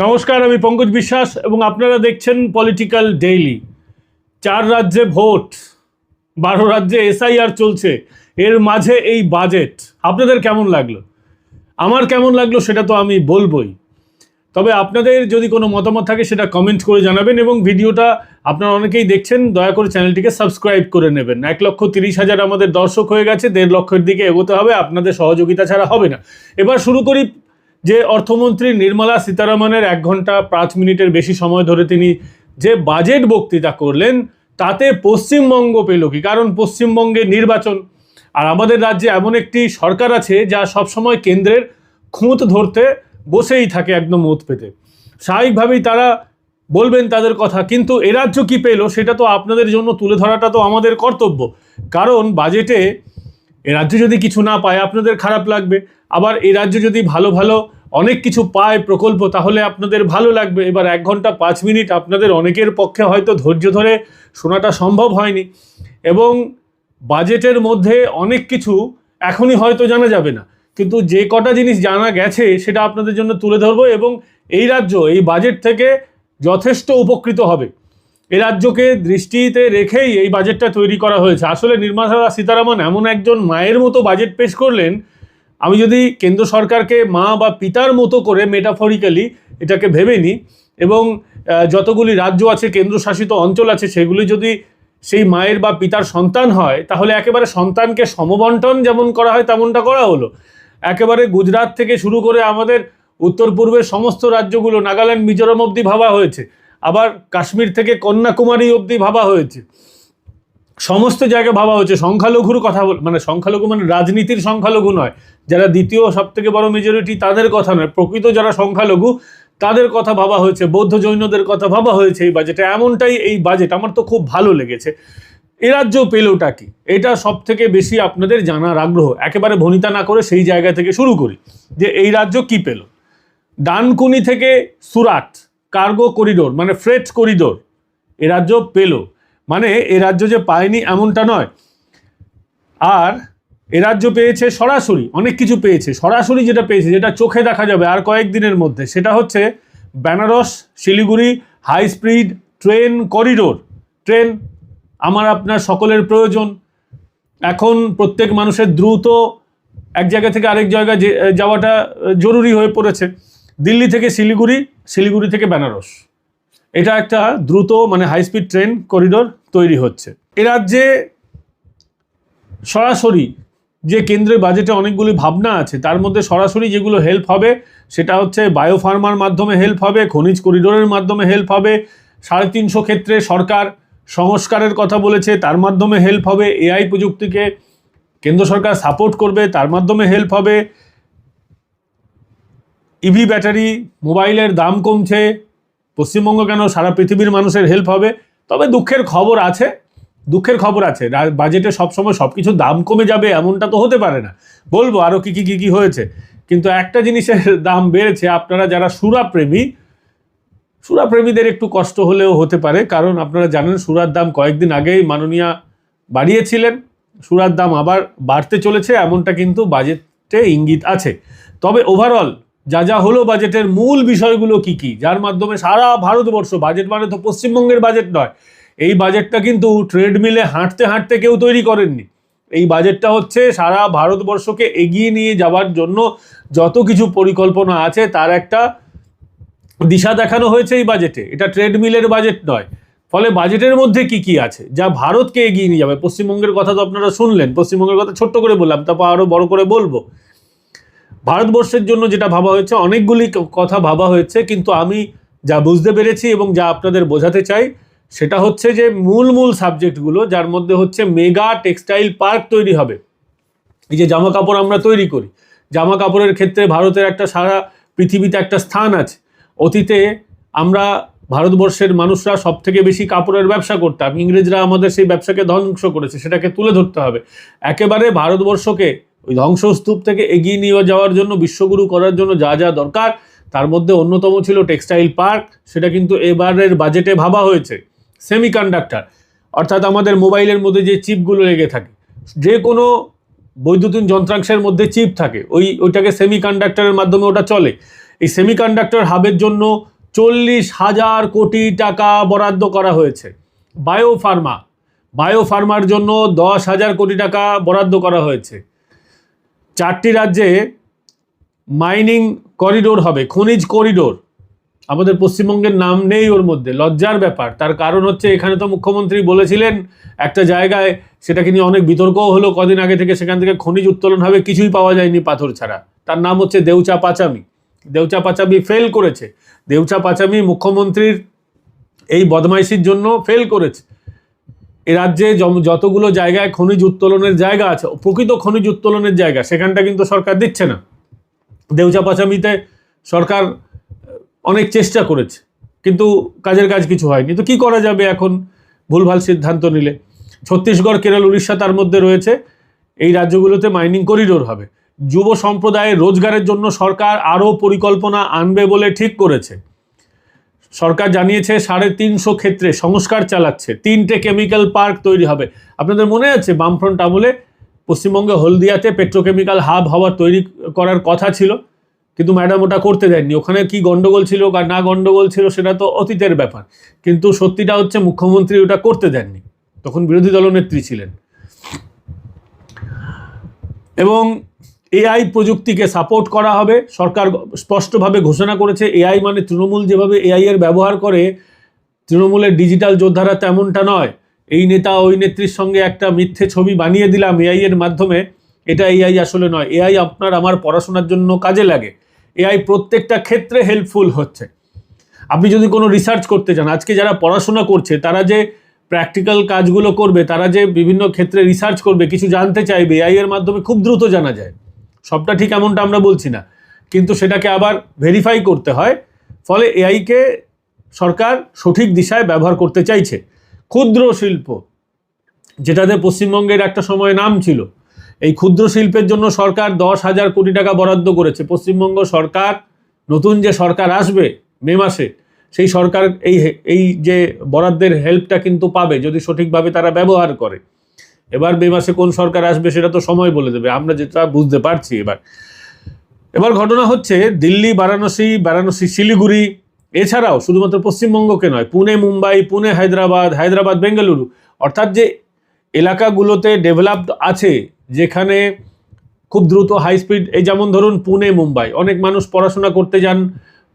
নমস্কার, আমি পঙ্কজ বিশ্বাস এবং আপনারা দেখছেন পলিটিক্যাল ডেইলি চার রাজ্যে ভোট, বারো রাজ্যে এসআইআর চলছে, এর মাঝে এই বাজেট আপনাদের কেমন লাগল? আমার কেমন লাগল সেটা তো আমি বলবই। তবে আপনাদের যদি কোনো মতামত থাকে সেটা কমেন্ট করে জানাবেন এবং ভিডিওটা আপনারা অনেকেই দেখছেন, দয়া করে চ্যানেলটিকে সাবস্ক্রাইব করে নেবেন। এক লক্ষ তিরিশ হাজার আমাদের দর্শক হয়ে গেছে, দেড় লক্ষের দিকে এগোতে হবে, আপনাদের সহযোগিতা ছাড়া হবে না। এবার শুরু করি যে অর্থমন্ত্রী নির্মলা সীতারামনের এক ঘণ্টা পাঁচ মিনিটের বেশি সময় ধরে তিনি যে বাজেট বক্তৃতা করলেন, তাতে পশ্চিমবঙ্গ পেল কি? কারণ পশ্চিমবঙ্গে নির্বাচন, আর আমাদের রাজ্যে এমন একটি সরকার আছে যা সবসময় কেন্দ্রের খুঁত ধরতে বসেই থাকে একদম মুত পেতে। স্বাভাবিকভাবেই তারা বলবেন তাদের কথা, কিন্তু এ রাজ্য কী পেল সেটা তো আপনাদের জন্য তুলে ধরাটা তো আমাদের কর্তব্য। কারণ বাজেটে এ রাজ্য যদি কিছু না পায়, আপনাদের খারাপ লাগবে। আবার এই রাজ্য যদি ভালো ভালো অনেক কিছু পায় প্রকল্প, তাহলে আপনাদের ভালো লাগবে। এবার এক ঘণ্টা পাঁচ মিনিট আপনাদের অনেকের পক্ষে হয়তো ধৈর্য ধরে শোনাটা সম্ভব হয়নি। এবং বাজেটের মধ্যে অনেক কিছু এখনই হয়তো জানা যাবে না। কিন্তু যে কটা জিনিস জানা গেছে, সেটা আপনাদের জন্য তুলে ধরবো এবং এই রাজ্য, এই বাজেট থেকে যথেষ্ট উপকৃত হবে। এ রাজ্যকে দৃষ্টিতে রেখেই এই বাজেটটা তৈরি করা হয়েছে। আসলে নির্মলা সীতারামন এমন একজন মায়ের মতো বাজেট পেশ করলেন আমি যদি কেন্দ্র সরকারকে মা বা পিতার মতো করে মেটাফরিক্যালি এটাকে ভেবে নিই, এবং যতগুলি রাজ্য আছে, কেন্দ্রশাসিত অঞ্চল আছে, সেগুলি যদি সেই মায়ের বা পিতার সন্তান হয়, তাহলে একেবারে সন্তানকে সমবন্টন যেমন করা হয়, তেমনটা করা হলো। একেবারে গুজরাট থেকে শুরু করে আমাদের উত্তর পূর্বের সমস্ত রাজ্যগুলো, নাগাল্যান্ড, মিজোরাম অবধি ভাবা হয়েছে। আবার কাশ্মীর থেকে কন্যাকুমারী অবধি ভাবা হয়েছে। সমস্ত জায়গায় ভাবা হয়েছে সংখ্যালঘুর কথা বল মানে সংখ্যালঘু মানে রাজনীতির সংখ্যালঘু নয়, যারা দ্বিতীয় সব থেকে বড় মেজরিটি তাদের কথা নয়, প্রকৃত যারা সংখ্যালঘু তাদের কথা ভাবা হয়েছে, বৌদ্ধ জৈনদের কথা ভাবা হয়েছে এই বাজেটে এমনটাই এই বাজেট আমার তো খুব ভালো লেগেছে। এ রাজ্য পেলোটা কি? এটা সব থেকে বেশি আপনাদের জানার আগ্রহ, একেবারে ভনিতা না করে সেই জায়গা থেকে শুরু করি, যে এই রাজ্য কি পেল? ডানকুনি থেকে সুরাট, কার্গো করিডোর মানে ফ্রেট করিডোর, এ রাজ্য পেল। মানে এ রাজ্য যে পায়নি এমনটা নয়। আর এ রাজ্য পেয়েছে সরাসরি, অনেক কিছু পেয়েছে, সরাসরি যেটা পেয়েছে, যেটা চোখে দেখা যাবে আর কয়েকদিনের মধ্যে, সেটা হচ্ছে Benares, Siliguri high speed train corridor train আমার আপনার সকলের প্রয়োজন। এখন প্রত্যেক মানুষের দ্রুত এক জায়গা থেকে আরেক জায়গায় যে- যাওয়াটা জরুরি হয়ে পড়েছে। দিল্লি থেকে শিলিগুড়ি শিলিগুড়ি থেকে বেনারস। এটা একটা দ্রুত মানে হাই স্পিড ট্রেন করিডোর তৈরি হচ্ছে। এ রাজ্যে সরাসরি যে কেন্দ্রের বাজেটে অনেকগুলি ভাবনা আছে, তার মধ্যে সরাসরি যেগুলো হেল্প হবে, সেটা হচ্ছে বায়োফার্মার মাধ্যমে হেল্প হবে, খনিজ করিডোরের মাধ্যমে হেল্প হবে, সাড়ে তিনশো ক্ষেত্রে সরকার সংস্কারের কথা বলেছে, তার মাধ্যমে হেল্প হবে এআই প্রযুক্তিকে কেন্দ্র সরকার সাপোর্ট করবে, তার মাধ্যমে হেল্প হবে। ইভি ব্যাটারি মোবাইলের দাম কমছে পশ্চিমবঙ্গ কেন সারা পৃথিবীর মানুষের হেল্প হবে? তবে দুঃখের খবর আছে, দুঃখের খবর আছে। বাজেটে সবসময় সব কিছুর দাম কমে যাবে এমনটা তো হতে পারে না। বলব আরও কী কী কী কী হয়েছে। কিন্তু একটা জিনিসের দাম বেড়েছে, আপনারা যারা সুরাপ্রেমী, সুরাপ্রেমীদের একটু কষ্ট হলেও হতে পারে। কারণ আপনারা জানেন, সুরার দাম কয়েকদিন আগেই মাননীয়া বাড়িয়েছিলেন। সুরার দাম আবার বাড়তে চলেছে, এমনটা কিন্তু বাজেটে ইঙ্গিত আছে। তবে ওভারঅল যা যা হলো বাজেটের মূল বিষয়গুলো কি কি? যার মাধ্যমে সারা ভারতবর্ষ বাজেট মানে তো পশ্চিমবঙ্গের বাজেট নয়। এই বাজেটটা কিন্তু ট্রেডমিলে হাঁটতে হাঁটতে কেউ তৈরি করেননি। এই বাজেটটা হচ্ছে সারা ভারতবর্ষকে এগিয়ে নিয়ে যাওয়ার জন্য যত কিছু পরিকল্পনা আছে, তার একটা দিশা দেখানো হয়েছে এই বাজেটে এটা ট্রেডমিলের বাজেট নয়। ফলে বাজেটের মধ্যে কি কি আছে? যা ভারতকে এগিয়ে নিয়ে যাবে। পশ্চিমবঙ্গের কথা তো আপনারা শুনলেন। পশ্চিমবঙ্গের কথা ছোট্ট করে বললাম, তারপর আরও বড় করে বলব। ভারতবর্ষের জন্য যেটা ভাবা হয়েছে, অনেকগুলি কথা ভাবা হয়েছে, কিন্তু আমি যা বুঝতে পেরেছি এবং যা আপনাদের বোঝাতে চাই, সেটা হচ্ছে যে মূল মূল সাবজেক্টগুলো, যার মধ্যে হচ্ছে মেগা টেক্সটাইল পার্ক তৈরি হবে। এই যে জামা কাপড় আমরা তৈরি করি, জামা কাপড়ের ক্ষেত্রে ভারতের একটা সারা পৃথিবীতে একটা স্থান আছে। অতীতে আমরা ভারতবর্ষের মানুষরা সব থেকে বেশি কাপড়ের ব্যবসা করতাম, ইংরেজরা আমাদের সেই ব্যবসাকে ধ্বংস করেছে, সেটাকে তুলে ধরতে হবে। একেবারে ভারতবর্ষকে ওই ধ্বংসস্তূপ থেকে এগিয়ে নিয়ে যাওয়ার জন্য, বিশ্বগুরু করার জন্য যা যা দরকার, তার মধ্যে অন্যতম ছিল টেক্সটাইল পার্ক, সেটা কিন্তু এবারের বাজেটে ভাবা হয়েছে, সেমিকন্ডাক্টর, অর্থাৎ আমাদের মোবাইলের মধ্যে যে চিপগুলো লেগে থাকে, যে কোনো বৈদ্যুতিন যন্ত্রাংশের মধ্যে চিপ থাকে, ওই, ওইটাকে সেমিকন্ডাক্টরের মাধ্যমে ওটা চলে, এই সেমিকন্ডাক্টর হাবের জন্য চল্লিশ হাজার কোটি টাকা বরাদ্দ করা হয়েছে বায়ো ফার্মা বায়ো ফার্মার জন্য দশ হাজার কোটি টাকা বরাদ্দ করা হয়েছে চারটি রাজ্যে মাইনিং করিডোর হবে, খনিজ করিডোর আমাদের পশ্চিমবঙ্গের নাম নেই ওর মধ্যে, লজ্জার ব্যাপার। তার কারণ হচ্ছে এখানে তো মুখ্যমন্ত্রী বলেছিলেন, একটা জায়গায় সেটাকে নিয়ে অনেক বিতর্কও হলো কদিন আগে থেকে, সেখান থেকে খনিজ উত্তোলন হবে, কিছুই পাওয়া যায়নি পাথর ছাড়া। তার নাম হচ্ছে দেউচা পাচামি। দেউচা পাচামি ফেল করেছে। দেউচা পাচামি মুখ্যমন্ত্রীর এই বদমাইশির জন্য ফেল করেছে। এ রাজ্যে যতগুলো জায়গায় খনিজ উত্তোলনের জায়গা আছে, প্রকৃত খনিজ উত্তোলনের জায়গা, সেখানটা কিন্তু সরকার দিচ্ছে না। দেউচা পাচামিতে সরকার অনেক চেষ্টা করেছে, কিন্তু কাজের কাজ কিছু হয়নি। তো কি করা যাবে এখন? ভুলভাল সিদ্ধান্ত নিলে। ছত্তিশগড়, কেরল, উড়িষ্যা তার মধ্যে রয়েছে। এই রাজ্যগুলোতে মাইনিং করিডোর হবে। যুব সম্প্রদায়ের রোজগারের জন্য সরকার আরও পরিকল্পনা আনবে বলে ঠিক করেছে। সরকার জানিয়েছে সাড়ে তিনশো ক্ষেত্রে সংস্কার চালাচ্ছে। তিনটে কেমিক্যাল পার্ক তৈরি হবে। আপনাদের মনে আছে বামফ্রন্ট আমলে পশ্চিমবঙ্গে হলদিয়াতে পেট্রোকেমিক্যাল হাব হওয়ার তৈরি করার কথা ছিল, কিন্তু ম্যাডাম ওটা করতে দেননি। ওখানে কি গন্ডগোল ছিল বা না গন্ডগোল ছিল সেটা তো অতীতের ব্যাপার। কিন্তু সত্যিটা হচ্ছে মুখ্যমন্ত্রী ওটা করতে দেননি। তখন বিরোধী দলনেত্রী ছিলেন। এবং এআই প্রযুক্তিকে সাপোর্ট করা হবে। সরকার স্পষ্টভাবে ঘোষণা করেছে, এআই মানে তৃণমূল যেভাবে এআই এর ব্যবহার করে, তৃণমূলের ডিজিটাল যোদ্ধারা তেমনটা নয়। এই নেতা ওই নেত্রীর সঙ্গে একটা মিথ্যে ছবি বানিয়ে দিলাম এআই এর মাধ্যমে, এটা এআই আসলে নয়। এআই আপনার আমার পড়াশোনার জন্য কাজে লাগে। এআই প্রত্যেকটা ক্ষেত্রে হেল্পফুল হচ্ছে। আপনি যদি কোনো রিসার্চ করতে চান, আজকে যারা পড়াশোনা করছে, তারা যে প্র্যাকটিক্যাল কাজগুলো করবে, তারা যে বিভিন্ন ক্ষেত্রে রিসার্চ করবে, কিছু জানতে চাইবে, এআই এর মাধ্যমে খুব দ্রুত জানা যায়। সবটা ঠিক এমনটা আমরা বলছি না। কিন্তু সেটাকে আবার ভেরিফাই করতে হয়, ফলে এআইকে সরকার সঠিক দিশায় ব্যবহার করতে চাইছে। ক্ষুদ্র শিল্প, যেটাতে পশ্চিমবঙ্গের একটা সময় নাম ছিল, এই ক্ষুদ্র শিল্পের জন্য সরকার দশ হাজার কোটি টাকা বরাদ্দ করেছে। পশ্চিমবঙ্গ সরকার, নতুন যে সরকার আসবে মে মাসে, সেই সরকার এই এই যে বরাদ্দের হেল্পটা কিন্তু পাবে, যদি সঠিকভাবে তারা ব্যবহার করে। এবার মে মাসে কোন সরকার আসবে সেটা তো সময় বলে দেবে। আমরা যেটা বুঝতে পারছি এবার। এবার ঘটনা হচ্ছে, দিল্লি, বারাণসী বারাণসী, শিলিগুড়ি, এছাড়াও শুধুমাত্র পশ্চিমবঙ্গকে নয়, পুনে, মুম্বাই, পুনে, হায়দ্রাবাদ হায়দ্রাবাদ, বেঙ্গালুরু, অর্থাৎ যে এলাকাগুলোতে ডেভেলপড আছে, যেখানে খুব দ্রুত হাই স্পিড এই যেমন ধরুন পুনে, মুম্বাই, অনেক মানুষ পড়াশোনা করতে যান,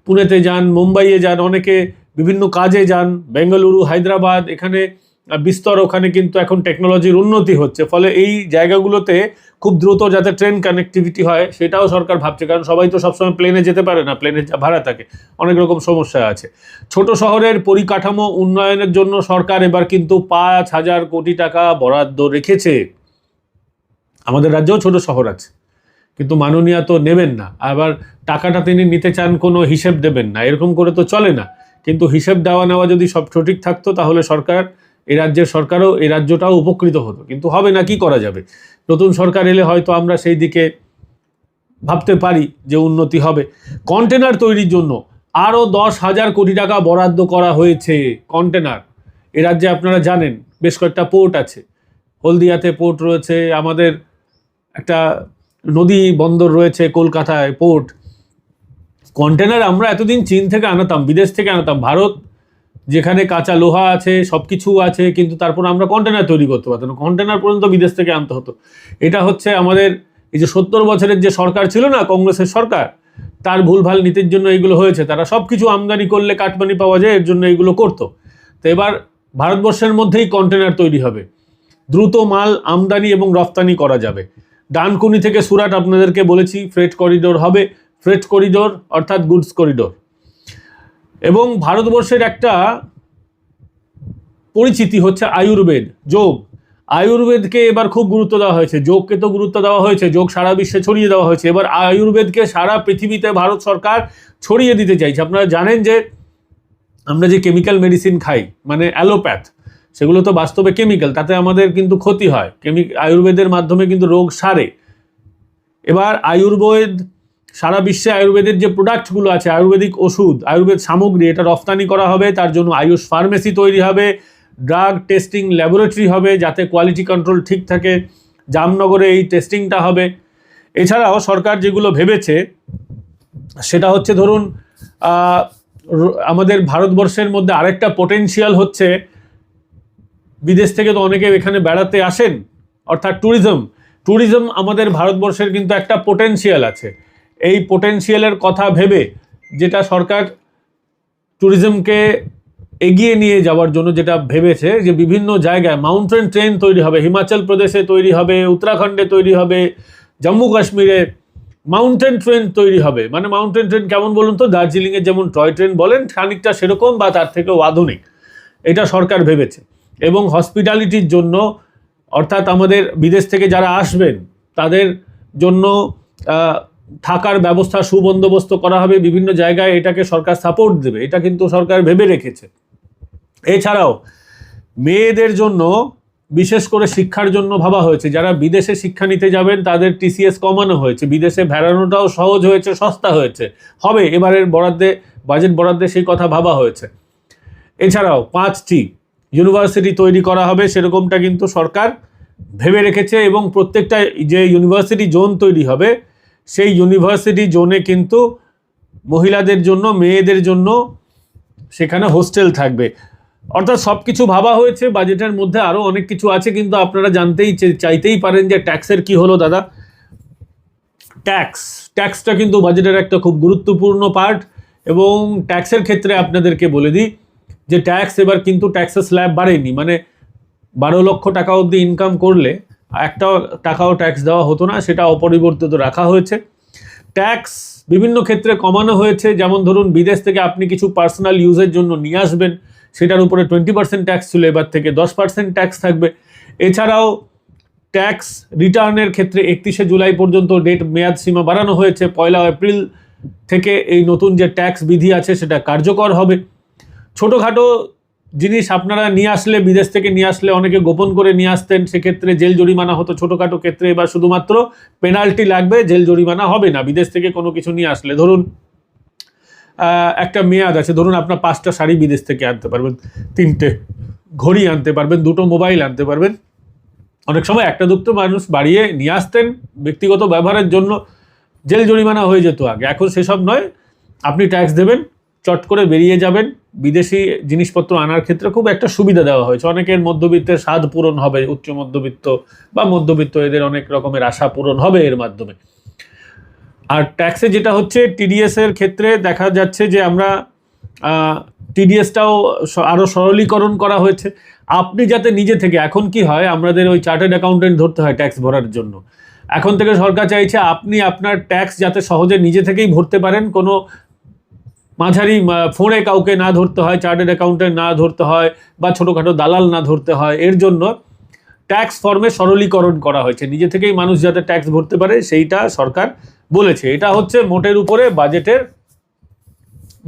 পুনেতে যান, মুম্বাইয়ে যান, অনেকে বিভিন্ন কাজে যান, বেঙ্গালুরু, হায়দ্রাবাদ, এখানে বিস্তর ওখানে কিন্তু এখন টেকনোলজির উন্নতি হচ্ছে। ফলে এই জায়গাগুলোতে খুব দ্রুত যাতে ট্রেন কানেক্টিভিটি হয়, সেটাও সরকার ভাবছে। কারণ সবাই তো সবসময় প্লেনে যেতে পারে না প্লেনের যা ভাড়া থাকে। অনেক রকম সমস্যা আছে। ছোট শহরের পরিকাঠামো উন্নয়নের জন্য সরকার এবার কিন্তু পাঁচ হাজার কোটি টাকা বরাদ্দ রেখেছে। আমাদের রাজ্যেও ছোট শহর আছে। কিন্তু মাননীয়া তো নেবেন না। আবার টাকাটা তিনি নিতে চান কোনো হিসেব দেবেন না। এরকম করে তো চলে না। কিন্তু হিসেব দেওয়া নেওয়া যদি সব সঠিক থাকতো, তাহলে সরকার এই রাজ্যের সরকারও এই রাজ্যটাও উপকৃত হতো। কিন্তু হবে না, কি করা যাবে? নতুন সরকার এলে হয়তো আমরা সেই দিকে ভাবতে পারি যে উন্নতি হবে। কন্টেনার তৈরির জন্য আরও দশ হাজার কোটি টাকা বরাদ্দ করা হয়েছে কন্টেনার। এ রাজ্যে আপনারা জানেন, বেশ কয়েকটা পোর্ট আছে। হলদিয়াতে পোর্ট রয়েছে, আমাদের একটা নদী বন্দর রয়েছে কলকাতায় পোর্ট। কন্টেনার আমরা এতদিন চীন থেকে আনাতাম, বিদেশ থেকে আনাতাম, ভারত যেখানে কাঁচা লোহা আছে সব কিছু আছে, কিন্তু তারপর আমরা কন্টেনার তৈরি করতে পারতাম কন্টেনার পর্যন্ত বিদেশ থেকে আনতে হতো। এটা হচ্ছে আমাদের এই যে সত্তর বছরের যে সরকার ছিল না, কংগ্রেসের সরকার, তার ভুলভাল নীতির জন্য এইগুলো হয়েছে। তারা সব কিছু আমদানি করলে কাটমানি পাওয়া যায়, এর জন্য এইগুলো করতো। তো এবার ভারতবর্ষের মধ্যেই কন্টেনার তৈরি হবে। দ্রুত মাল আমদানি এবং রপ্তানি করা যাবে। ডানকুনি থেকে সুরাট আপনাদেরকে বলেছি ফ্রেট করিডোর হবে। ফ্রেট করিডোর অর্থাৎ গুডস করিডোর এবং ভারতবর্ষের একটা পরিচিতি হচ্ছে আয়ুর্বেদ, যোগ। আয়ুর্বেদকে এবার খুব গুরুত্ব দেওয়া হয়েছে। যোগকে তো গুরুত্ব দেওয়া হয়েছে, যোগ সারা বিশ্বে ছড়িয়ে দেওয়া হয়েছে। এবার আয়ুর্বেদকে সারা পৃথিবীতে ভারত সরকার ছড়িয়ে দিতে চাইছে। আপনারা জানেন যে আমরা যে কেমিক্যাল মেডিসিন খাই মানে অ্যালোপ্যাথ, সেগুলো তো বাস্তবে কেমিক্যাল তাতে আমাদের কিন্তু ক্ষতি হয়। কেমি আয়ুর্বেদের মাধ্যমে কিন্তু রোগ সারে। এবার আয়ুর্বেদ সারা বিশ্বে আয়ুর্বেদের যে প্রোডাক্টগুলো আছে, আয়ুর্বেদিক ওষুধ, আয়ুর্বেদ সামগ্রী, এটা রফতানি করা হবে, তার জন্য আয়ুষ ফার্মেসি তৈরি হবে, ড্রাগ টেস্টিং ল্যাবরেটরি হবে যাতে কোয়ালিটি কন্ট্রোল ঠিক থাকে, জামনগরে এই টেস্টিংটা হবে। এছাড়াও সরকার যেগুলো ভেবেছে, সেটা হচ্ছে ধরুন আমাদের ভারতবর্ষের মধ্যে আরেকটা পোটেনশিয়াল হচ্ছে, বিদেশ থেকে তো অনেকে এখানে বেড়াতে আসেন, অর্থাৎ ট্যুরিজম ট্যুরিজম আমাদের ভারতবর্ষের কিন্তু একটা পোটেনশিয়াল আছে। এই পোটেনশিয়ালের কথা ভেবে যেটা সরকার ট্যুরিজমকে এগিয়ে নিয়ে যাওয়ার জন্য যেটা ভেবেছে যে বিভিন্ন জায়গায় মাউন্টেন ট্রেন তৈরি হবে হিমাচল প্রদেশে তৈরি হবে উত্তরাখণ্ডে তৈরি হবে জম্মু কাশ্মীরে মাউন্টেন ট্রেন তৈরি হবে। মানে মাউন্টেন ট্রেন কেমন বলুন তো? দার্জিলিংয়ের যেমন টয় ট্রেন বলেন, খানিকটা সেরকম বা তার থেকেও আধুনিক। এটা সরকার ভেবেছে। এবং হসপিটালিটির জন্য, অর্থাৎ আমাদের বিদেশ থেকে যারা আসবেন, তাদের জন্য থাকার ব্যবস্থা, সুবন্দোবস্ত করা হবে, বিভিন্ন জায়গায় এটাকে সরকার সাপোর্ট দেবে। এটা কিন্তু সরকার ভেবে রেখেছে। এছাড়াও, মেয়েদের জন্য বিশেষ করে শিক্ষার জন্য ভাবা হয়েছে। যারা বিদেশে শিক্ষা নিতে যাবেন, তাদের টিসিএস কমানো হয়েছে। বিদেশে বেড়ানোটাও সহজ হয়েছে, সস্তা হয়েছে। হবে, এবারের বরাদ্দে বাজেট বরাদ্দে সেই কথা ভাবা হয়েছে। এছাড়াও, পাঁচটি ইউনিভার্সিটি তৈরি করা হবে, সেরকমটা কিন্তু সরকার ভেবে রেখেছে এবং প্রত্যেকটা যে ইউনিভার্সিটি জোন তৈরি হবে সেই ইউনিভার্সিটি জোনে কিন্তু মহিলাদের জন্য, মেয়েদের জন্য সেখানে হোস্টেল থাকবে। অর্থাৎ সব কিছু ভাবা হয়েছে বাজেটের মধ্যে আরও অনেক কিছু আছে, কিন্তু আপনারা জানতেই চাইতেই পারেন যে ট্যাক্সের কি হলো দাদা। ট্যাক্স ট্যাক্সটা কিন্তু বাজেটের একটা খুব গুরুত্বপূর্ণ পার্ট এবং ট্যাক্সের ক্ষেত্রে আপনাদেরকে বলে দিই যে ট্যাক্স এবার কিন্তু ট্যাক্সের স্ল্যাব বাড়েনি। মানে বারো লক্ষ টাকা অবধি ইনকাম করলে একটা টাকাও ট্যাক্স দেওয়া হতো না, সেটা অপরিবর্তিত রাখা হয়েছে। ট্যাক্স বিভিন্ন ক্ষেত্রে কমানো হয়েছে, যেমন ধরুন বিদেশ থেকে আপনি কিছু পার্সোনাল ইউজের জন্য নিয়ে আসবেন, সেটার উপরে টোয়েন্টি পার্সেন্ট ট্যাক্স ছিল, এবার থেকে দশ পার্সেন্ট ট্যাক্স থাকবে। এছাড়াও ট্যাক্স রিটার্নের ক্ষেত্রে একত্রিশে জুলাই পর্যন্ত ডেট মেয়াদ সীমা বাড়ানো হয়েছে, পয়লা এপ্রিল থেকে এই নতুন যে ট্যাক্স বিধি আছে, সেটা কার্যকর হবে। ছোটোখাটো জিনিস আপনারা নিয়ে আসলে, বিদেশ থেকে নিয়ে আসলে, অনেকে গোপন করে নিয়ে আসতেন, সেক্ষেত্রে জেল জরিমানা হতো ছোটোখাটো ক্ষেত্রে এবার শুধুমাত্র পেনাল্টি লাগবে, জেল জরিমানা হবে না, বিদেশ থেকে কোনো কিছু নিয়ে আসলে। ধরুন একটা মেয়াদ আছে, ধরুন আপনার পাঁচটা শাড়ি বিদেশ থেকে আনতে পারবেন, তিনটে ঘড়ি আনতে পারবেন, দুটো মোবাইল আনতে পারবেন। অনেক সময় একটা দুটো মানুষ বাড়িয়ে নিয়ে আসতেন ব্যক্তিগত ব্যবহারের জন্য, জেল জরিমানা হয়ে যেত আগে, এখন সেসব নয়, আপনি ট্যাক্স দেবেন চট করে বেরিয়ে যাবেন। বিদেশি জিনিসপত্র আনার ক্ষেত্রে খুব একটা সুবিধা দেওয়া হয়েছে। অনেকের মধ্যবিত্তের স্বাদ পূরণ হবে, উচ্চ মধ্যবিত্ত বা মধ্যবিত্ত এদের অনেক রকমের আশা পূরণ হবে এর মাধ্যমে। আর ট্যাক্সে যেটা হচ্ছে টিডিএস এর ক্ষেত্রে দেখা যাচ্ছে যে আমরা টিডিএসটাও আরও সরলীকরণ করা হয়েছে। আপনি যাতে নিজে থেকে, এখন কি হয়, আমাদের ওই চার্টার্ড অ্যাকাউন্টেন্ট ধরতে হয় ট্যাক্স ভরার জন্য। এখন থেকে সরকার চাইছে আপনি আপনার ট্যাক্স যাতে সহজে নিজে থেকেই ভরতে পারেন। কোনো মাঝারি ফোনে কাউকে না ধরতে হয় চার্টার্ড অ্যাকাউন্টেন্ট না ধরতে হয়, বা ছোটোখাটো দালাল না ধরতে হয়, এর জন্য ট্যাক্স ফর্মে সরলীকরণ করা হয়েছে। নিজে থেকেই মানুষ যাতে ট্যাক্স ভরতে পারে, সেইটা সরকার বলেছে। এটা হচ্ছে মোটের উপরে বাজেটের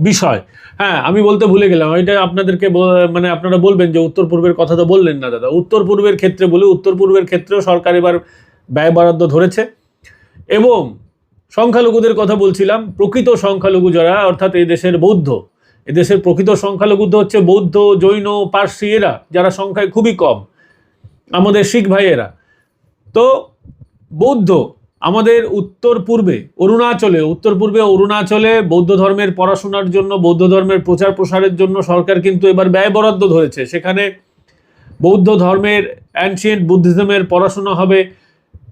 বিষয়। হ্যাঁ আমি বলতে ভুলে গেলাম। এটা আপনাদেরকে মানে আপনারা বলবেন যে উত্তর পূর্বের কথা তো বললেন না দাদা। উত্তর পূর্বের ক্ষেত্রে বলে, উত্তর পূর্বের ক্ষেত্রেও সরকার এবার ব্যয় বরাদ্দ ধরেছে। এবং সংখ্যালঘুদের কথা বলছিলাম, প্রকৃত সংখ্যালঘু যারা, অর্থাৎ এই দেশের বৌদ্ধ এদেশের প্রকৃত সংখ্যালঘু হচ্ছে বৌদ্ধ, জৈন, পার্সি এরা, যারা সংখ্যায় খুবই কম, আমাদের শিখ ভাইয়েরা তো বৌদ্ধ আমাদের উত্তর পূর্বে, অরুণাচলে, উত্তর পূর্বে অরুণাচলে বৌদ্ধ ধর্মের পড়াশোনার জন্য, বৌদ্ধ ধর্মের প্রচার প্রসারের জন্য সরকার কিন্তু এবার ব্যয় বরাদ্দ ধরেছে। সেখানে বৌদ্ধ ধর্মের অ্যানশিয়েন্ট বুদ্ধিজমের পড়াশোনা হবে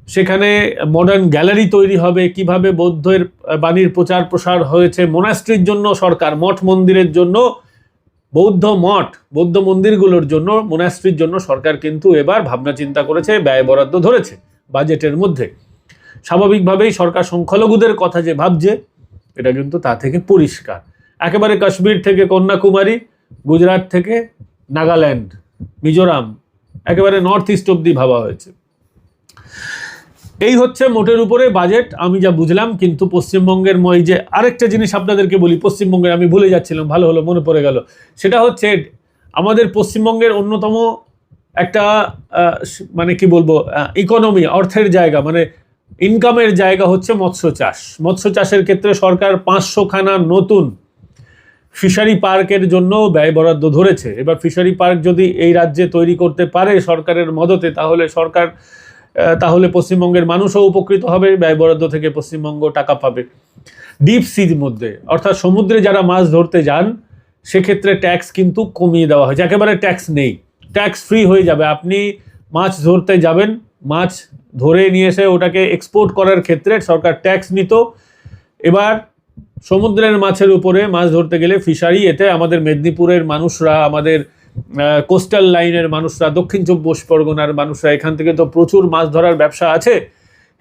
সেখানে মডার্ন গ্যালারি তৈরি হবে, কীভাবে বৌদ্ধের বাণীর প্রচার প্রসার হয়েছে মোনাস্ট্রির জন্য সরকার, মঠ মন্দিরের জন্য, বৌদ্ধ মঠ, বৌদ্ধ মন্দিরগুলোর জন্য মোনাস্ট্রির জন্য সরকার কিন্তু এবার ভাবনা চিন্তা করেছে, ব্যয় বরাদ্দ ধরেছে বাজেটের মধ্যে। স্বাভাবিকভাবেই সরকার সংখ্যালঘুদের কথা যে ভাবছে, এটা কিন্তু তা থেকে পরিষ্কার। একেবারে কাশ্মীর থেকে কন্যাকুমারী, গুজরাট থেকে নাগাল্যান্ড, মিজোরাম, একেবারে নর্থ ইস্ট অব্দি ভাবা হয়েছে। এই হচ্ছে মোটের উপরে বাজেট আমি যা বুঝলাম, কিন্তু পশ্চিমবঙ্গের মই যে আরেকটা জিনিস আপনাদেরকে বলি, পশ্চিমবঙ্গের আমি ভুলে যাচ্ছিলাম, ভালো হলো, মনে পড়ে গেল। সেটা হচ্ছে আমাদের পশ্চিমবঙ্গের অন্যতম একটা মানে কি বলব ইকোনমি অর্থের জায়গা মানে ইনকামের জায়গা হচ্ছে মৎস্য চাষ। মৎস্য চাষের ক্ষেত্রে সরকার পাঁচশোখানা নতুন ফিশারি পার্কের জন্য ব্যয় বরাদ্দ ধরেছে। এবার ফিশারি পার্ক যদি এই রাজ্যে তৈরি করতে পারে সরকারের মদতে, তাহলে সরকার তাহলে পশ্চিমবঙ্গের মানুষও উপকৃত হবে ব্যয় বরাদ্দ থেকে পশ্চিমবঙ্গ টাকা পাবে। ডিপ সির মধ্যে, অর্থাৎ সমুদ্রে যারা মাছ ধরতে যান, সেক্ষেত্রে ট্যাক্স কিন্তু কমিয়ে দেওয়া হয়েছে। একেবারে ট্যাক্স নেই। ট্যাক্স ফ্রি হয়ে যাবে। আপনি মাছ ধরতে যাবেন, মাছ ধরে নিয়ে এসে ওটাকে এক্সপোর্ট করার ক্ষেত্রে সরকার ট্যাক্স নিত। এবার সমুদ্রের মাছের উপরে মাছ ধরতে গেলে ফিশারি এতে আমাদের মেদিনীপুরের মানুষরা, আমাদের কোস্টাল লাইনের মানুষরা, দক্ষিণ চব্বিশ পরগনার মানুষরা, এখান থেকে তো প্রচুর মাছ ধরার ব্যবসা আছে।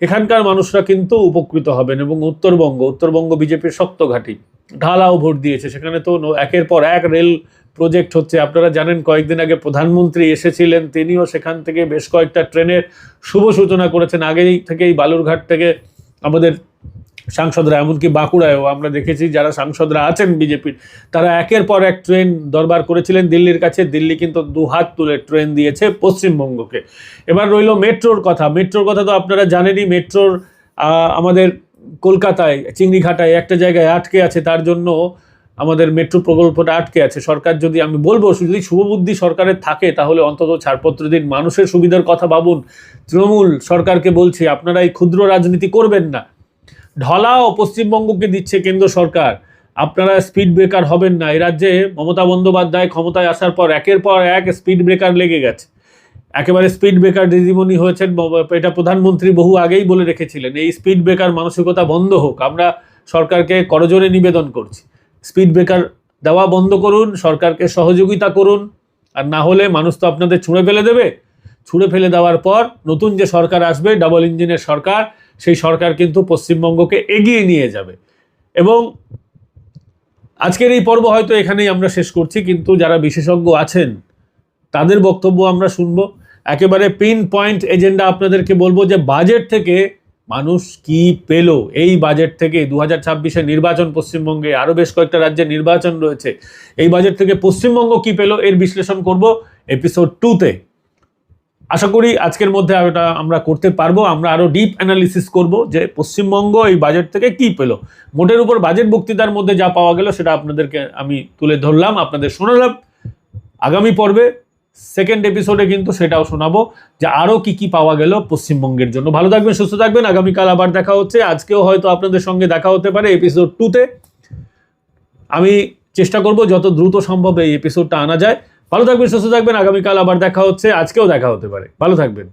এখানকার মানুষরা কিন্তু উপকৃত হবেন এবং উত্তরবঙ্গ উত্তরবঙ্গ বিজেপির শক্ত ঘাঁটি। ঢালাও ভোট দিয়েছে, সেখানে তো একের পর এক রেল প্রজেক্ট হচ্ছে। আপনারা জানেন, কয়েকদিন আগে প্রধানমন্ত্রী এসেছিলেন, তিনিও সেখান থেকে বেশ কয়েকটা ট্রেনের শুভ সূচনা করেছেন। আগেই থেকেই বালুরঘাট থেকে আমাদের সাংসদরা, এমনকি বাঁকুড়ায়ও আমরা দেখেছি যারা সাংসদরা আছেন বিজেপির, তারা একের পর এক ট্রেন দরবার করেছিলেন দিল্লির কাছে। দিল্লি কিন্তু দু হাত তুলে ট্রেন দিয়েছে পশ্চিমবঙ্গকে। এবার রইল মেট্রোর কথা। মেট্রোর কথা তো আপনারা জানেনই, মেট্রোর আমাদের কলকাতায়, চিংড়িঘাটায় একটা জায়গায় আটকে আছে, তার জন্য আমাদের মেট্রো প্রকল্পটা আটকে আছে। সরকার যদি, আমি বলব, যদি শুভবুদ্ধি সরকারের থাকে, তাহলে অন্তত ছাড়পত্র দিন। মানুষের সুবিধার কথা ভাবুন। তৃণমূল সরকারকে বলছি, আপনারা এই ক্ষুদ্র রাজনীতি করবেন না। ঢলাও পশ্চিমবঙ্গকে দিচ্ছে কেন্দ্র সরকার। আপনারা স্পিড ব্রেকার হবেন না। এই রাজ্যে মমতা বন্দ্যোপাধ্যায় ক্ষমতায় আসার পর একের পর এক স্পিড ব্রেকার লেগে গেছে। একেবারে স্পিড ব্রেকার দিদিমণি হয়েছেন এটা প্রধানমন্ত্রী বহু আগেই বলে রেখেছিলেন, এই স্পিড ব্রেকার মানসিকতা বন্ধ হোক, আমরা সরকারকে করজোরে নিবেদন করছি। স্পিড ব্রেকার দেওয়া বন্ধ করুন, সরকারকে সহযোগিতা করুন, আর না হলে মানুষ তো আপনাদের ছুঁড়ে ফেলে দেবে। ছুঁড়ে ফেলে দেওয়ার পর নতুন যে সরকার আসবে ডাবল ইঞ্জিনের সরকার সেই সরকার কিন্তু পশ্চিমবঙ্গকে এগিয়ে নিয়ে যাবে। এবং আজকের এই পর্ব হয়তো এখানেই আমরা শেষ করছি, কিন্তু যারা বিশেষজ্ঞ আছেন, তাদের বক্তব্য আমরা শুনব। একেবারে পিন পয়েন্ট এজেন্ডা আপনাদেরকে বলব যে বাজেট থেকে মানুষ কি পেল? এই বাজেট থেকে দু হাজার নির্বাচন পশ্চিমবঙ্গে আরও বেশ কয়েকটা রাজ্যে নির্বাচন রয়েছে। এই বাজেট থেকে পশ্চিমবঙ্গ কি পেল? এর বিশ্লেষণ করব এপিসোড টুতে। আশা করি আজকের মধ্যে ওটা আমরা করতে পারব। আমরা আরও ডিপ অ্যানালিসিস করব যে পশ্চিমবঙ্গ এই বাজেট থেকে কি পেল। মোটের উপর বাজেট বক্তৃতার মধ্যে যা পাওয়া গেল সেটা আপনাদেরকে আমি তুলে ধরলাম, আপনাদের শোনালাম। আগামী পর্বে সেকেন্ড এপিসোডে কিন্তু সেটাও শোনাবো যে আরও কি কি পাওয়া গেল পশ্চিমবঙ্গের জন্য। ভালো থাকবেন, সুস্থ থাকবেন। আগামীকাল আবার দেখা হচ্ছে। আজকেও হয়তো আপনাদের সঙ্গে দেখা হতে পারে এপিসোড টুতে আমি চেষ্টা করব যত দ্রুত সম্ভব এই এপিসোডটা আনা যায়। ভালো থাকবেন সুস্থ থাকবেন আগামীকাল আবার দেখা হচ্ছে আজকেও দেখা হতে পারে। ভালো থাকবেন।